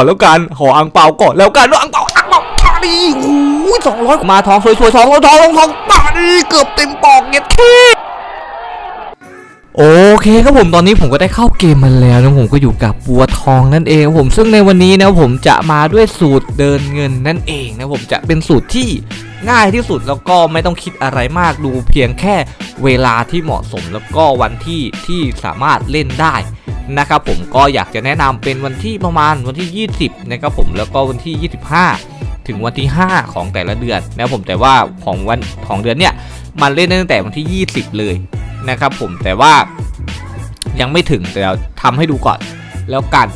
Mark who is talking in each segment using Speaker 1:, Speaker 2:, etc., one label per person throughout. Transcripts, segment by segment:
Speaker 1: อนแล้วกันขออังเปาก่อนแล้วกันว่าอังเปาอังเปามาดิโอ้ยสองร้อยมาทองสวยๆสองร้อยทองทองทองมาดิเกือบเต็มปอกเงี้ยทีโอเคครับผมตอนนี้ผมก็ได้เข้าเกมมาแล้วนะผมก็อยู่กับบัวทองนั่นเองครับผมซึ่งในวันนี้นะผมจะมาด้วยสูตรเดินเงินนั่นเองนะผมจะเป็นสูตรที่ง่ายที่สุดแล้วก็ไม่ต้องคิดอะไรมากดูเพียงแค่เวลาที่เหมาะสมแล้วก็วันที่ที่สามารถเล่นได้ นะครับผมก็อยากจะแนะนำเป็นวันที่ประมาณวันที่ 20นะครับผมแล้วก็วันที่ 25 ถึงวันที่ 5 ของแต่ละเดือนนะครับผมแต่ว่าของวันของเดือนเนี่ยมันเล่นตั้งแต่วันที่ 20 เลยนะครับผมแต่ว่ายังไม่ถึงแต่เราทำให้ดูก่อนแล้วกัน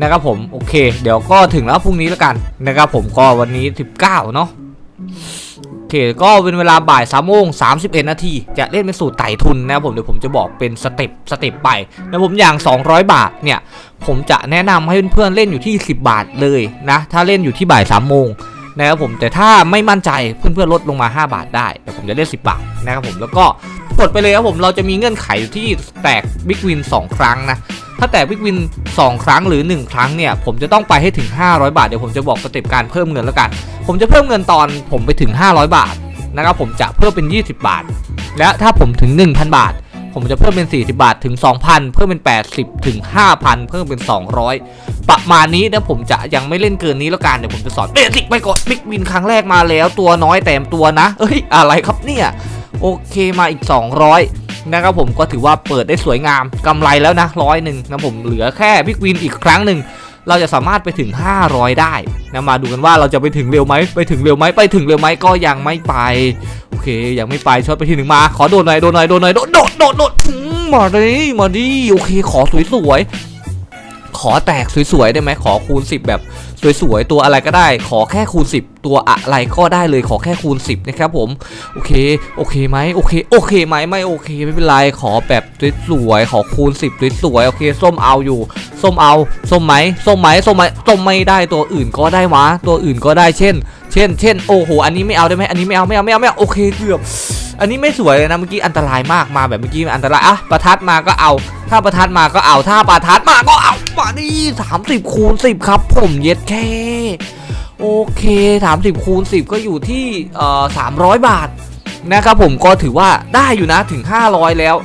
Speaker 1: นะครับผมโอเค เดี๋ยวก็ถึงแล้วพรุ่งนี้แล้วกันนะครับผมก็วันนี้ 19 เนาะ อเค ก็เป็นเวลาบ่าย3ามโมง31นาที จะเล่นเป็นสูตรไต่ทุนนะครับผมเดี๋ยวผมจะบอกเป็นสเต็ปสเต็ปไปนะผมอย่าง 200 บาทเนี่ยผมจะแนะนำให้เพื่อนๆเล่นอยู่ที่ 10 บาทเลยนะถ้าเล่นอยู่ที่บ่าย3โมงนะครับผมแต่ถ้าไม่มั่นใจเพื่อนๆลดลงมา 5 บาทได้ แต่ผมจะเล่น10 บาทนะครับผมแล้วก็กดไปเลยครับผมเราจะมีเงื่อนไขอยู่ที่แตกบิ๊กวิน2ครั้งนะ ถ้าแตกบิ๊กวิน 2 ครั้งหรือ 1 ครั้งเนี่ย ผมจะต้องไปให้ถึง 500 บาท เดี๋ยวผมจะบอกสเต็ปการเพิ่มเงินแล้วกัน ผมจะเพิ่มเงินตอนผมไปถึง 500 บาทนะครับผมจะเพิ่มเป็น 20 บาท และถ้าผมถึง 1,000 บาท ผมจะเพิ่มเป็น 40 บาทถึง 2,000 เพิ่มเป็น 80 ถึง 5,000 เพิ่มเป็น 200 ประมาณนี้นะผมจะยังไม่เล่นเกินนี้แล้วกันเดี๋ยวผมจะสอนเบสิกไปก่อนบิ๊กวินครั้งแรกมาแล้วตัวน้อยแต้มตัวนะ เอ้ยอะไรครับเนี่ยโอเคมาอีก 200 นะครับผมก็ถือว่าเปิดได้สวยงามกำไรแล้วนะร้อยหนึ่งนะผมเหลือแค่บิ๊กวินอีกครั้งหนึ่งเราจะสามารถไปถึง 500 ได้นะมาดูกันว่าเราจะไปถึงเร็วไหมไปถึงเร็วไหมไปถึงเร็วไหมก็ยังไม่ไปโอเค ยังไม่ไปช็อตไปทีหนึ่งมา ขอโดดหน่อยโดดหน่อยโดดหน่อยโดดโดดโดดโดดมมาดิมาดิโอเค ขอสวยๆขอแตกสวยๆได้ไหมขอคูณ 10 แบบ สวยๆตัวอะไรก็ได้ ขอแค่คูณ 10 ตัวอะไรก็ได้เลยขอแค่คูณ 10 นะครับผม โอเค โอเคไหมโอเค โอเคไหมไม่โอเค ไม่เป็นไร ขอแบบสวยๆขอคูณ 10สวยๆโอเค ส้มเอาอยู่ ส้มเอา ส้มไหม ส้มไหม ส้มไหม ส้มไม่ได้ ตัวอื่นก็ได้วะ ตัวอื่นก็ได้ เช่น เช่น เช่น โอ้โห อันนี้ไม่เอาได้ไหมอันนี้ไม่เอา ไม่เอา ไม่เอา ไม่เอา โอเค เกือบ อันนี้ไม่สวยเลยนะ เมื่อกี้อันตรายมาก มาแบบเมื่อกี้อันตราย อะ ประทัดมาก็เอา ถ้าประทัดมาก็เอาถ้าประทัดมาก็เอามาดิสามสิบคูณสิบครับ ผมเย็ดแค่โอเคสามสิบคูณสิบก็อยู่ที่เอ่อสามร้อยบาทนะครับผมก็ถือว่าได้อยู่นะถึง 500 แล้ว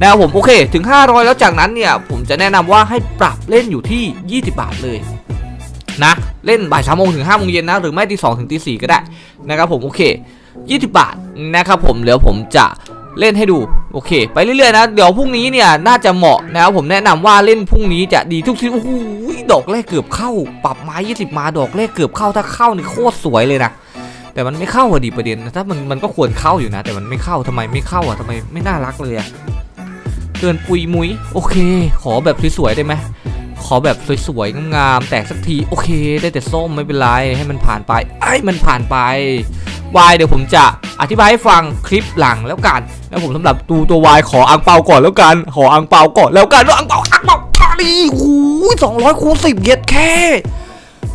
Speaker 1: นะครับผมโอเคถึง 500 แล้วจากนั้นเนี่ย ผมจะแนะนำว่าให้ปรับเล่นอยู่ที่ 20 บาทเลยนะเล่นบ่ายสามโมงถึง5้าโมงเย็นนะหรือไม่ตีสองถึงตีสี่ก็ได้นะครับผมโอเค 20 บาทนะครับผมเดี๋ยวผมจะ เล่นให้ดูโอเค ไปเรื่อยๆนะเดี๋ยวพรุ่งนี้เนี่ยน่าจะเหมาะนะครับผมแนะนำว่าเล่นพรุ่งนี้จะดีทุกทีโอ้โหดอกแรกเกือบเข้า ปรับไม้20มาดอกแรกเกือบเข้าถ้าเข้านี่โคตรสวยเลยนะแต่มันไม่เข้าอะดิประเด็นนะถ้ามันมันก็ควรเข้าอยู่นะ แต่มันไม่เข้าทำไมไม่เข้าอะทำไมไม่น่ารักเลยอะเกินปุยมุยโอเค ขอแบบสวยๆได้ไหมขอแบบสวยๆงามๆแตกสักทีโอเค ได้แต่ส้มไม่เป็นไรให้มันผ่านไปไอ้มันผ่านไปวายเดี๋ยวผมจะ อธิบายให้ฟังคลิปหลังแล้วกันแล้วผมสำหรับดูตัววายขออังเปาก่อนแล้วกัน ขออังเปาก่อนแล้วกันว่าอังเปาอังเปาอาลีโอ้ยสองร้อยคูณสิบเย็ดแค่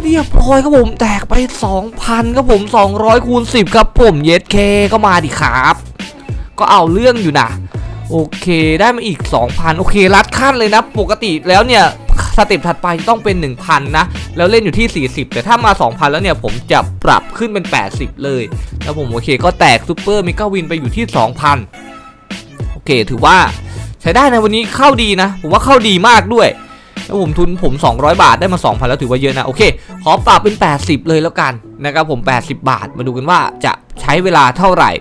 Speaker 1: เรียบร้อยครับผมแตกไป 2,000ครับผม 200คูณ10 ครับผมเยสเคก็มาดิครับ ก็เอาเรื่องอยู่นะ โอเคได้มาอีก 2,000 โอเค รัดขั้นเลยนะ ปกติแล้วเนี่ย เต็ปถัดไปต้องเป็น 1,000 นะ แล้วเล่นอยู่ที่ 40 แต่ถ้ามา 2,000 แล้วเนี่ยผมจะปรับขึ้นเป็น 80 เลย แล้วผมโอเคก็แตกซูเปอร์มิกาวินไปอยู่ที่ 2,000 โอเค ถือว่าใช้ได้ในะวันนี้เข้าดีนะ ผมว่าเข้าดีมากด้วย แล้วผมทุนผม 200 บาทได้มา 2,000 แล้วถือว่าเยอะนะ โอเค ขอปรับเป็น 80 เลยแล้วกันนะครับผม 80 บาท มาดูกันว่าจะใช้เวลาเท่าไหร่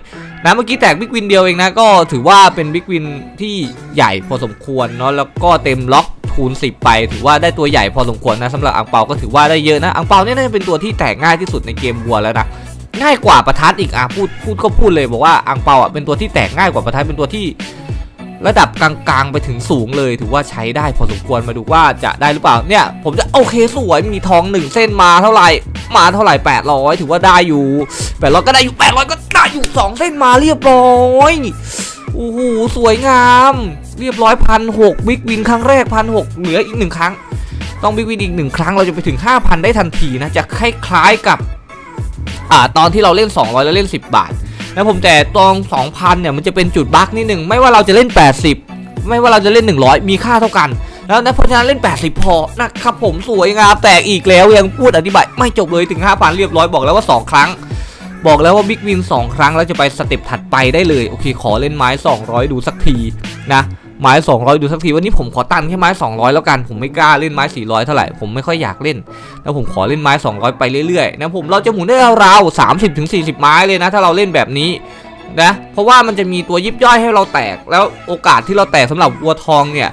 Speaker 1: นะเมื่อกี้แตกบิ๊กวินเดียวเองนะ ก็ถือว่าเป็นบิ๊กวินที่ใหญ่พอสมควรเนาะแล้วก็เต็มล็อก คูณ 10 ไป ถือว่าได้ตัวใหญ่พอสมควรนะสำหรับอังเปาก็ถือว่าได้เยอะนะอังเปาเนี่ยน่าจะเป็นตัวที่แตกง่ายที่สุดในเกมวัวแล้วนะง่ายกว่าประทัดอีกอะพูดพูดก็พูดเลยบอกว่าอังเปาอะเป็นตัวที่แตกง่ายกว่าประทัดเป็นตัวที่ ระดับกลางๆไปถึงสูงเลย ถือว่าใช้ได้พอสมควรมาดูว่าจะได้หรือเปล่าเนี่ย ผมจะโอเคสวยมีทองหนึ่งเส้นมาเท่าไหร่มาเท่าไหร่ 800 ถือว่าได้อยู่800ก็ได้อยู่800ก็ได้อยู่สองเส้นมาเรียบร้อย โอ้โหสวยงาม เรียบร้อยพันหกบิ๊กวินครั้งแรกพันหกเหลืออีกหนึ่งครั้ง ต้องบิ๊กวินอีกหนึ่งครั้งเราจะไปถึง 5,000 ได้ทันทีนะจะคล้ายๆกับอ่าตอนที่เราเล่น 200 แล้วเล่น 10 บาทนะผมแต่ตอง2,000เนี่ยมันจะเป็นจุดบั๊กนิดหนึ่งไม่ว่าเราจะเล่น 80 ไม่ว่าเราจะเล่น 100 มีค่าเท่ากันแล้วนะเพราะฉะนั้นเล่น 80 พอนะครับผมสวยงามแตกอีกแล้วยังพูดอธิบายไม่จบเลยถึง 5,000 เรียบร้อยบอกแล้วว่า 2 ครั้ง บอกแล้วว่าบิ๊กวิน 2 ครั้งแล้วจะไปสเต็ปถัดไปได้เลย โอเค ขอเล่นไม้ 200 ดูสักทีนะไม้ 200 ดูสักทีวันนี้ผมขอตันแค่ไม้ 200 แล้วกันผมไม่กล้าเล่นไม้ 400 เท่าไหร่ผมไม่ค่อยอยากเล่นแล้วผมขอเล่นไม้ 200 ไปเรื่อยๆนะผมเราจะหมุนได้ราวๆ30ถึง40 ไม้เลยนะ ถ้าเราเล่นแบบนี้ นะ เพราะว่ามันจะมีตัวยิบย่อยให้เราแตก แล้วโอกาสที่เราแตกสำหรับวัวทองเนี่ย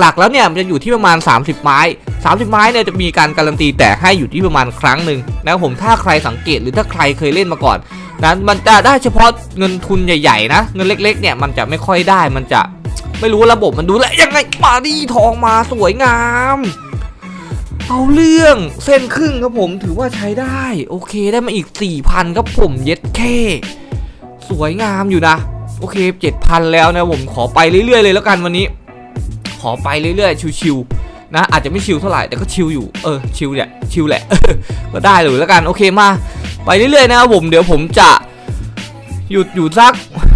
Speaker 1: หลักๆ แล้วเนี่ยมันจะอยู่ที่ประมาณ 30 ไม้ 30 ไม้เนี่ยจะมีการการันตีแตกให้อยู่ที่ประมาณครั้งหนึ่งนะผมถ้าใครสังเกตหรือถ้าใครเคยเล่นมาก่อนนะมันจะได้เฉพาะเงินทุนใหญ่ๆนะ เงินเล็ก ๆ เนี่ยมันจะไม่ค่อยได้มันจะไม่รู้ระบบมันดูแลยังไงมาดีทองมาสวยงามเอาเรื่องเส้นครึ่งครับผมถือว่าใช้ได้ โอเคได้มาอีก 4,000 ครับผมเย็ดแค่ สวยงามอยู่นะ โอเค7,000แล้วนะผมขอไปเรื่อยๆเลยแล้วกันวันนี้ ขอไปเรื่อยๆชิวๆนะอาจจะไม่ชิวเท่าไหร่แต่ก็ชิวอยู่เออชิวเนี่ยชิวแหละก็ได้เลยแล้วกันโอเคมา ไปเรื่อยๆนะครับผมเดี๋ยวผมจะหยุดอยู่สัก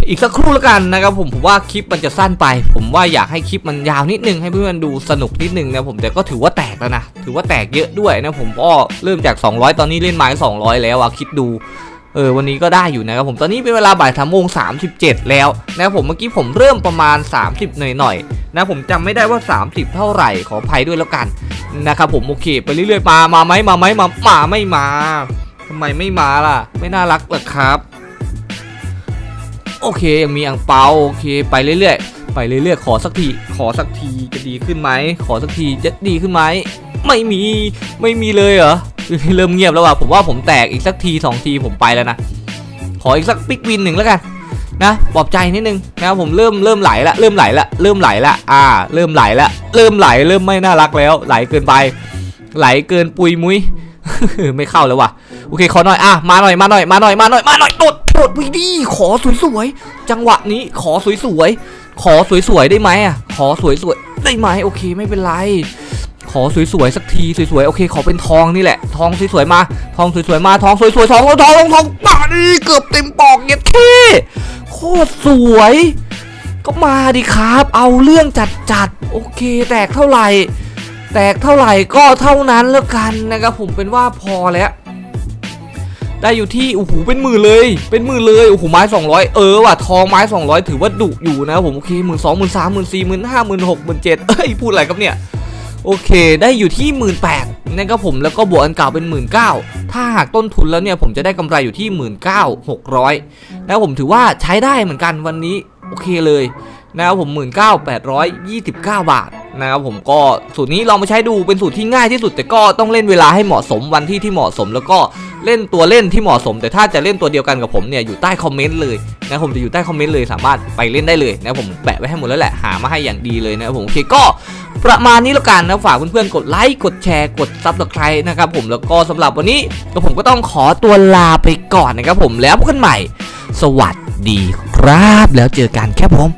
Speaker 1: อีกสักครู่แล้วกันนะครับผมผมว่าคลิปมันจะสั้นไป ผมว่าอยากให้คลิปมันยาวนิดนึงให้เพื่อนๆดูสนุกนิดนึงนะผมแต่ก็ถือว่าแตกแล้วนะถือว่าแตกเยอะด้วยนะผมก็เริ่มจาก 200 ตอนนี้เล่นไม้200 แล้วอะคิดดู เออวันนี้ก็ได้อยู่นะครับผมตอนนี้เป็นเวลาบ่ายสามโมงสามสิบเจ็ดแล้วนะครับผมเมื่อกี้ผมเริ่มประมาณ 30 หน่อยหน่อยๆนะผมจำไม่ได้ว่า 30 เท่าไหร่ขออภัยด้วยแล้วกันนะครับผมโอเค ไปเรื่อยๆมามาไหมมาไหมมามาไม่มาทำไมไม่มาล่ะ ไม่น่ารักเหรอครับโอเคยังมีอ่างเปาโอเค ไปเรื่อยๆ ไปเรื่อยๆ ขอสักที ขอสักทีจะดีขึ้นไหม ขอสักทีจะดีขึ้นไหม ไม่มี ไม่มีเลยเหรอ เริ่มเงียบแล้วว่ะผมว่าผมแตกอีกสักทีสองทีผมไปแล้วนะขออีกสักปิกวินหนึ่งแล้วกันนะปลอบใจนิดนึงนะผมเริ่มเริ่มไหลละเริ่มไหลละเริ่มไหลละอ่า เริ่มไหลละเริ่มไหลเริ่มไม่น่ารักแล้ว ไหลเกินไป ไหลเกินปุยมุ้ยไม่เข้าแล้วว่ะโอเคขอหน่อยอะมาหน่อยมาหน่อยมาหน่อยมาหน่อยมาหน่อยโดดโดดวิดีขอสวยๆจังหวะนี้ขอสวยๆขอสวยๆได้ไหมอะขอสวยๆได้ไหมโอเคไม่เป็นไร ขอสวยๆสักทีสวยๆโอเคขอเป็นทองนี่แหละ ทองสวยๆมาทองสวยๆมาทองสวยๆทองทองทองทองมาดิเกือบเต็มปอกเย็ดเท่โคตรสวย ก็มาดิครับ เอาเรื่องจัดจัดๆโอเค แตกเท่าไหร่ แตกเท่าไหร่ก็เท่านั้นแล้วกันนะครับผมเป็นว่าพอแล้วได้อยู่ที่โอ้โหเป็นหมื่นเลย เป็นหมื่นเลยโอ้โหไม้ 200 เออว่ะทองไม้ 200 ถือว่าดุอยู่นะผมโอเคหมื่นสองหมื่นสามหมื่นสี่หมื่นห้าหมื่นหกหมื่นเจ็ดเอ้ยพูดอะไรครับเนี่ย โอเค ได้อยู่ที่ 1 8ื่นนะครับผมแล้วก็บวกอันเก่าเป็น 1 9ื่นถ้าหากต้นทุนแล้วเนี่ยผมจะได้กำไรอยู่ที่ 1 9 6 0 0แล้วผมถือว่าใช้ได้เหมือนกันวันนี้โอเคเลยนะครับผม1 9 8 2 9 บาทนะครับผมก็สูตรนี้ลองมาใช้ดูเป็นสูตรที่ง่ายที่สุด แต่ก็ต้องเล่นเวลาให้เหมาะสมวันที่ที่เหมาะสม แล้วก็เล่นตัวเล่นที่เหมาะสม แต่ถ้าจะเล่นตัวเดียวกันกับผมเนี่ยอยู่ใต้คอมเมนต์เลยนะผมจะอยู่ใต้คอมเมนต์เลยสามารถไปเล่นได้เลยนะผมแปะไว้ให้หมดแล้วแหละหามาให้อย่างดีเลยนะผมโอเคก็ ประมาณนี้แล้วกันนะฝากเพื่อนๆกดไลค์กดแชร์กดซับสไครต์นะครับผมแล้วก็สำหรับวันนี้ก็ผมก็ต้องขอตัวลาไปก่อนนะครับผมแล้วพบกันใหม่ สวัสดีครับแล้วเจอกันแค่ผม